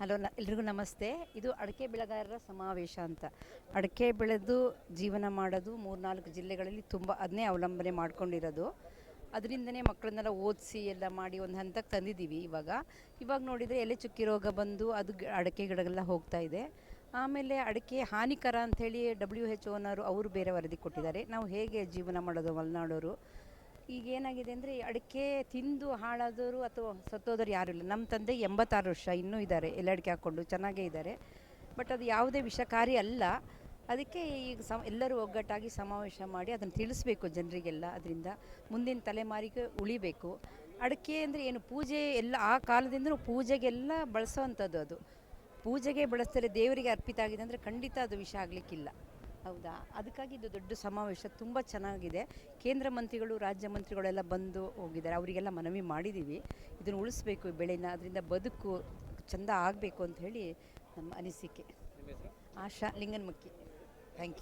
Hello, ನ ಎಲ್ರಿಗೂ ನಮಸ್ತೆ. ಇದು ಅಡಿಕೆ ಬೆಳೆಗಾರರ ಸಮಾವೇಶ ಅಂತ. ಅಡಿಕೆ ಬೆಳೆದು ಜೀವನ ಮಾಡೋದು ಮೂರ್ನಾಲ್ಕು ಜಿಲ್ಲೆಗಳಲ್ಲಿ ತುಂಬ ಅದನ್ನೇ ಅವಲಂಬನೆ ಮಾಡ್ಕೊಂಡಿರೋದು. ಅದರಿಂದನೇ ಮಕ್ಕಳನ್ನೆಲ್ಲ ಓದಿಸಿ ಎಲ್ಲ ಮಾಡಿ ಒಂದು ಹಂತಕ್ಕೆ ತಂದಿದ್ದೀವಿ ಇವಾಗ. ಇವಾಗ ನೋಡಿದರೆ ಎಲೆ ಚುಕ್ಕಿ ರೋಗ ಬಂದು ಅದು ಅಡಕೆ ಗಿಡಗೆಲ್ಲ ಹೋಗ್ತಾ ಇದೆ. ಆಮೇಲೆ ಅಡಿಕೆ ಹಾನಿಕರ ಅಂಥೇಳಿ ಡಬ್ಲ್ಯೂ ಎಚ್ ಓನರು ಅವರು ಬೇರೆ ವರದಿ ಕೊಟ್ಟಿದ್ದಾರೆ. ನಾವು ಹೇಗೆ ಜೀವನ ಮಾಡೋದು ಮಲೆನಾಡೋರು? ಈಗ ಏನಾಗಿದೆ ಅಂದರೆ ಅಡಿಕೆ ತಿಂದು ಹಾಳಾದವರು ಅಥವಾ ಸತ್ತೋದವರು ಯಾರೂ ಇಲ್ಲ. ನಮ್ಮ ತಂದೆ ಎಂಬತ್ತಾರು ವರ್ಷ ಇನ್ನೂ ಇದ್ದಾರೆ, ಎಲೆ ಅಡಿಕೆ ಹಾಕ್ಕೊಂಡು ಚೆನ್ನಾಗೇ ಇದ್ದಾರೆ. ಬಟ್ ಅದು ಯಾವುದೇ ವಿಷಕಾರಿ ಅಲ್ಲ. ಅದಕ್ಕೆ ಈಗ ಸಮ, ಎಲ್ಲರೂ ಒಗ್ಗಟ್ಟಾಗಿ ಸಮಾವೇಶ ಮಾಡಿ ಅದನ್ನು ತಿಳಿಸ್ಬೇಕು ಜನರಿಗೆಲ್ಲ. ಅದರಿಂದ ಮುಂದಿನ ತಲೆಮಾರಿಗೆ ಉಳಿಬೇಕು. ಅಡಿಕೆ ಅಂದರೆ ಏನು? ಪೂಜೆ ಎಲ್ಲ, ಆ ಕಾಲದಿಂದ ಪೂಜೆಗೆಲ್ಲ ಬಳಸೋವಂಥದ್ದು ಅದು. ಪೂಜೆಗೆ ಬಳಸ್ತಾರೆ, ದೇವರಿಗೆ ಅರ್ಪಿತ ಆಗಿದೆ ಅಂದರೆ ಖಂಡಿತ ಅದು ವಿಷ ಆಗಲಿಕ್ಕಿಲ್ಲ. ಹೌದಾ? ಅದಕ್ಕಾಗಿ ಇದು ದೊಡ್ಡ ಸಮಾವೇಶ ತುಂಬ ಚೆನ್ನಾಗಿದೆ. ಕೇಂದ್ರ ಮಂತ್ರಿಗಳು ರಾಜ್ಯ ಮಂತ್ರಿಗಳೆಲ್ಲ ಬಂದು ಹೋಗಿದ್ದಾರೆ. ಅವರಿಗೆಲ್ಲ ಮನವಿ ಮಾಡಿದ್ದೀವಿ ಇದನ್ನು ಉಳಿಸ್ಬೇಕು ಬೆಳೆನ ಅದರಿಂದ ಬದುಕು ಚೆಂದ ಆಗಬೇಕು ಅಂತ ಹೇಳಿ ನಮ್ಮ ಅನಿಸಿಕೆ. ಆಶಾ ಲಿಂಗನಮಕ್ಕಿ ಥ್ಯಾಂಕ್ ಯು